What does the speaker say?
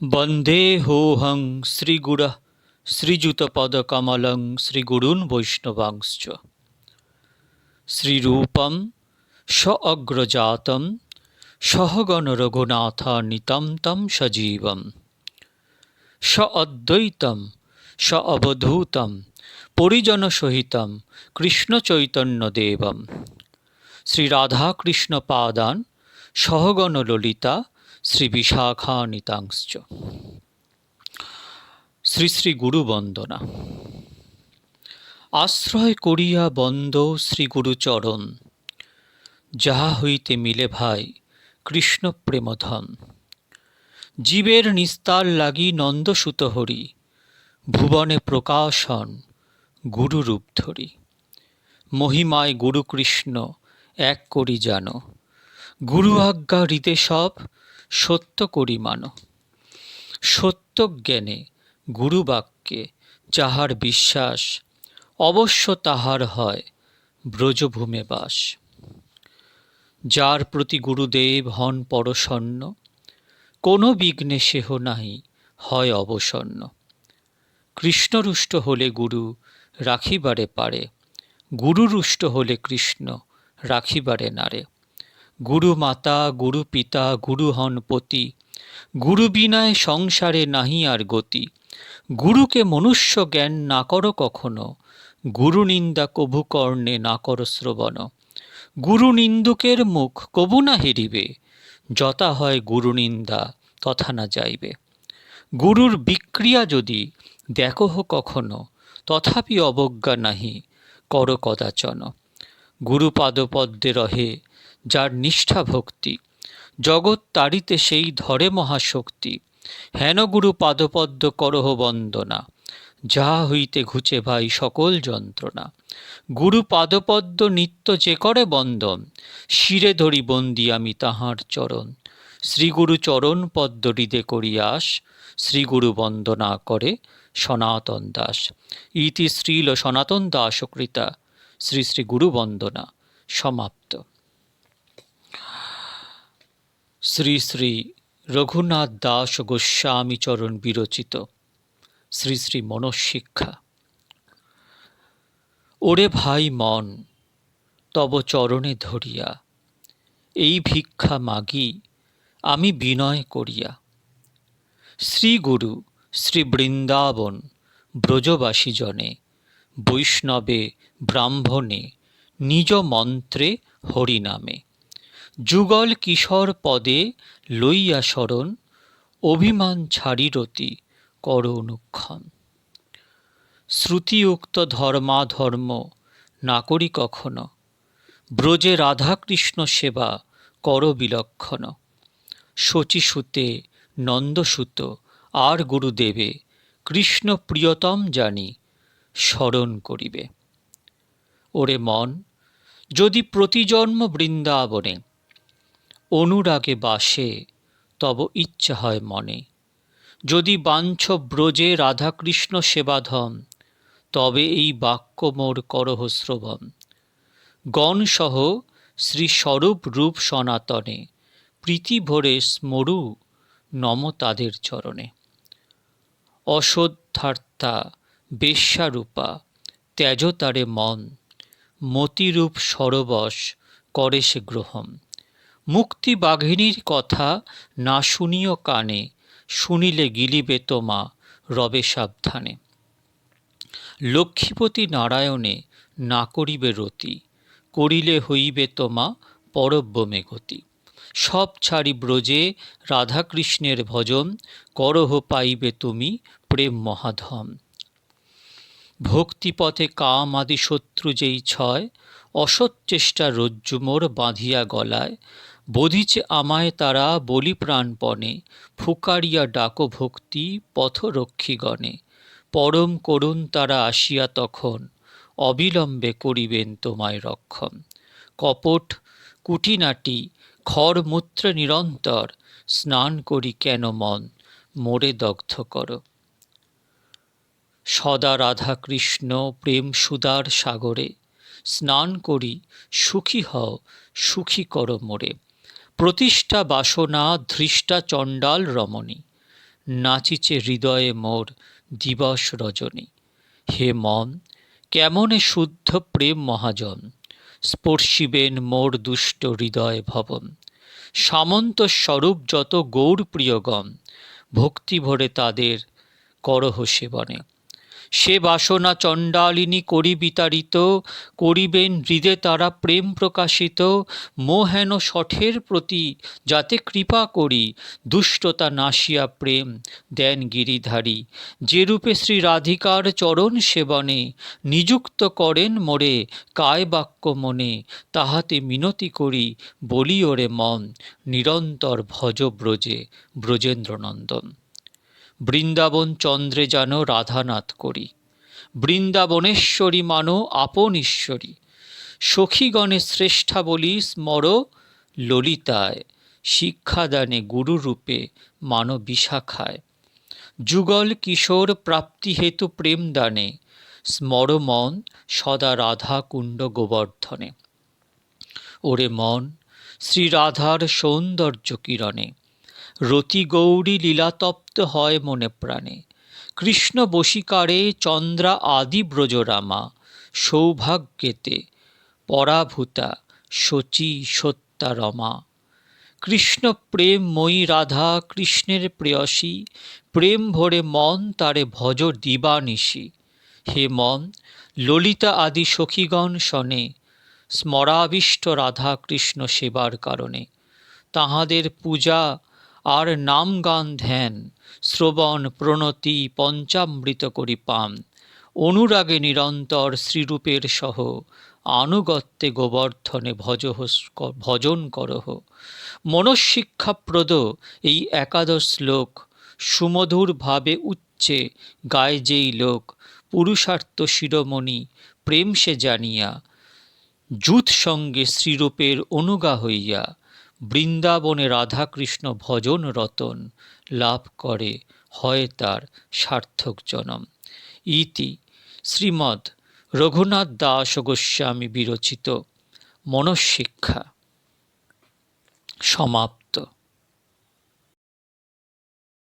বন্দেহোহং শ্রীগুড়া শ্রীযুতপদকমলং শ্রীগুরুন বৈষ্ণবাংশ শ্রীরূপম স অগ্রজাত সহগণ রঘুনাথানিতম তম সজীবম। স অদ্বৈতম স অবধূতম পরিজনসহিতম কৃষ্ণচৈতন্যদেবম। শ্রীরাধাকৃষ্ণপাদান সহগণ ললিতা শ্রী বিশাখানিতাংশ্চ শ্রী শ্রী গুরু বন্দনা আশ্রয় করিয়া বন্দ শ্রী গুরুচরণ যাহা হইতে মিলে ভাই কৃষ্ণ প্রেমধন জীবের নিস্তার লাগি নন্দসুত হরি ভুবনে প্রকাশন গুরুরূপ ধরি। মহিমায় গুরু কৃষ্ণ এক করি জানো। গুরু আজ্ঞা হৃদে সব সত্য করি মানো। সত্য জ্ঞানে গুরু বাক্যে যাহার বিশ্বাস, অবশ্য তাহার হয় ব্রজভূমে বাস। যার প্রতি গুরুদেব হন পরসন্ন, কোনো বিঘ্নে সেহ নাহি হয় অবসন্ন। কৃষ্ণরুষ্ট হলে গুরু রাখিবারে পারে, গুরুরুষ্ট হলে কৃষ্ণ রাখিবারে নারে। গুরু মাতা, গুরু পিতা, গুরু হন পতি। গুরু বিনায় সংসারে নাহি আর গতি। গুরুকে মনুষ্য জ্ঞান না করো কখনো। গুরু নিন্দা কভু কর্ণে না করো শ্রবণ। গুরু নিন্দুকের মুখ কবু না হেরিবে। যথা হয় গুরু নিন্দা, তথা না যাইবে। গুরুর বিক্রিয়া যদি দেখহ কখনো, তথাপি অবজ্ঞা নাহি, কর কদাচন। গুরু পাদপদ্মে রহে যার নিষ্ঠা ভক্তি। জগৎ তাড়িতে সেই ধরে মহাশক্তি। হেন গুরু পাদপদ্ম করহ বন্দনা। যাহা হইতে ঘুচে ভাই সকল যন্ত্রণা। গুরু পাদপদ্ম নিত্য যে করে বন্দন, শিরে ধরি বন্দি আমি তাহার চরণ। শ্রীগুরু চরণ পদ্ম হৃদে করিয়াস, শ্রীগুরু বন্দনা করে সনাতন দাস। ইতি শ্রীল সনাতন দাস কৃতা। শ্রী শ্রী গুরু বন্দনা। সমাপ্ত। শ্রী শ্রী রঘুনাথ দাস গোস্বামী চরণ বিরচিত, শ্রী শ্রী মনঃশিক্ষা। ওরে ভাই মন, তব চরণে ধরিয়া, এই ভিক্ষা মাগি আমি বিনয় করিয়া। শ্রী গুরু, শ্রী বৃন্দাবন, ব্রজবাসী জনে, বৈষ্ণবে, ব্রাহ্মণে, নিজ মন্ত্রে হরিনামে। যুগল কিশোর পদে লইয়া শরণ, অভিমান ছাড়িরতি কর অনুক্ষণ শ্রুতিউক্ত ধর্মাধর্ম না করি কখনো, ব্রজে রাধাকৃষ্ণ সেবা কর বিলক্ষণ। শচীসুতে নন্দসুত, আর গুরুদেবে কৃষ্ণ প্রিয়তম জানি স্মরণ করিবে। ওরে মন, যদি প্রতিজন্ম বৃন্দাবনে অনুরাগে বাসে, তব ইচ্ছা হয় মনে। যদি বাঞ্ছ ব্রজে রাধাকৃষ্ণ সেবাধম, তবে এই বাক্য মোর করহ শ্রবণ গণসহ শ্রী স্বরূপ রূপ সনাতনে, প্রীতি ভরে স্মরু নম তাদের চরণে। অশোদ্ধার্তা বেশ্যারূপা ত্যাজ তারে মন, মতিরূপ সরবশ করে সে গ্রহণ মুক্তি বাঘিনীর কথা না শুনিও কানে, শুনিলে গিলিবে তোমা রবে সাবধানে। লক্ষ্মীপতি নারায়ণে না করিবে রতি, করিলে হইবে তোমা পরব্যমে গতি সব ছাড়ি ব্রজে রাধাকৃষ্ণের ভজন, করহ পাইবে তুমি প্রেম মহাধম। ভক্তিপথে কাম আদি শত্রু যেই ছয়, অসৎ চেষ্টা রজ্জু মোর বাঁধিয়া গলায় বধিছে আমায় তারা বলি প্রাণপণে, ফুকারিয়া ডাকো ভক্তি পথরক্ষীগণে। পরম করুণ তারা আসিয়া তখন, অবিলম্বে করিবেন তোমায় রক্ষণ কপট কুটিনাটি খর মূত্রে নিরন্তর, স্নান করি কেন মন, মোরে দগ্ধ কর। সদা রাধা কৃষ্ণ প্রেম সুদার সাগরে, স্নান করি সুখী হও, সুখী কর মোরে। প্রতিষ্ঠা বাসনা ধৃষ্টা চণ্ডাল রমণী, নাচিছে হৃদয়ে মোর দিবস রজনী। হে মন, কেমনে শুদ্ধ প্রেম মহাজন, স্পর্শিবেন মোর দুষ্ট হৃদয় ভবন। সামন্ত স্বরূপ যত গৌর প্রিয়গণ ভক্তি ভরে তাদের করহ সেবনে। সে বাসনা চণ্ডালিনী করি বিতাড়িত করিবেন হৃদে তারা প্রেম প্রকাশিত মোহেন শঠের প্রতি যাতে কৃপা করি, দুষ্টতা নাশিয়া প্রেম দেন গিরিধারী। যে রূপে শ্রী রাধিকার চরণ সেবনে, নিযুক্ত করেন মোরে কায় বাক্য মনে, তাহাতে মিনতি করি বলি ওরে মন, নিরন্তর ভজ ব্রজে ব্রজেন্দ্রনন্দন। বৃন্দাবন চন্দ্রে যেন রাধানাথ করি। বৃন্দাবনেশ্বরী মানো আপন ঈশ্বরী। সখীগণে শ্রেষ্ঠা বলি স্মর ললিতায়। শিক্ষাদানে গুরুরূপে মানো বিশাখায়। যুগল কিশোর প্রাপ্তি হেতু প্রেম দানে। স্মর মন সদা রাধা কুণ্ড গোবর্ধনে। ওরে মন, শ্রী রাধার সৌন্দর্য কিরণে। রতি গৌরী লীলাতপ্ত হয় মনে প্রাণে। কৃষ্ণ বশীকারে চন্দ্রা আদি ব্রজরামা, সৌভাগ্যেতে পরাভূতা শচী সত্যারমা। কৃষ্ণ প্রেম মই রাধা কৃষ্ণের প্রেয়সী, প্রেম ভরে মন তারে ভজ দিবানিশি। হে মন, ললিতা আদি সখীগণ শনে, স্মরাবিষ্ট রাধা কৃষ্ণ সেবার কারণে। তাহাদের পূজা আর নাম গান ধ্যান, শ্রবণ প্রণতি পঞ্চামৃত করি পান। অনুরাগে নিরন্তর শ্রীরূপের সহ, আনুগত্যে গোবর্ধনে ভজ ভজন করহ। মনশিক্ষাপ্রদ এই একাদশ শ্লোক, সুমধুর ভাবে উচ্চে গায় যেই লোক, পুরুষার্থ শিরোমণি, প্রেম সে জানিয়া, যুথ সঙ্গে শ্রীরূপের অনুগা হইয়া বৃন্দাবনে রাধাকৃষ্ণ ভজন রতন লাভ করে, হয় তার সার্থক জনম। ইতি, শ্রীমদ রঘুনাথ দাস গোস্বামী বিরচিত মনঃশিক্ষা। সমাপ্ত।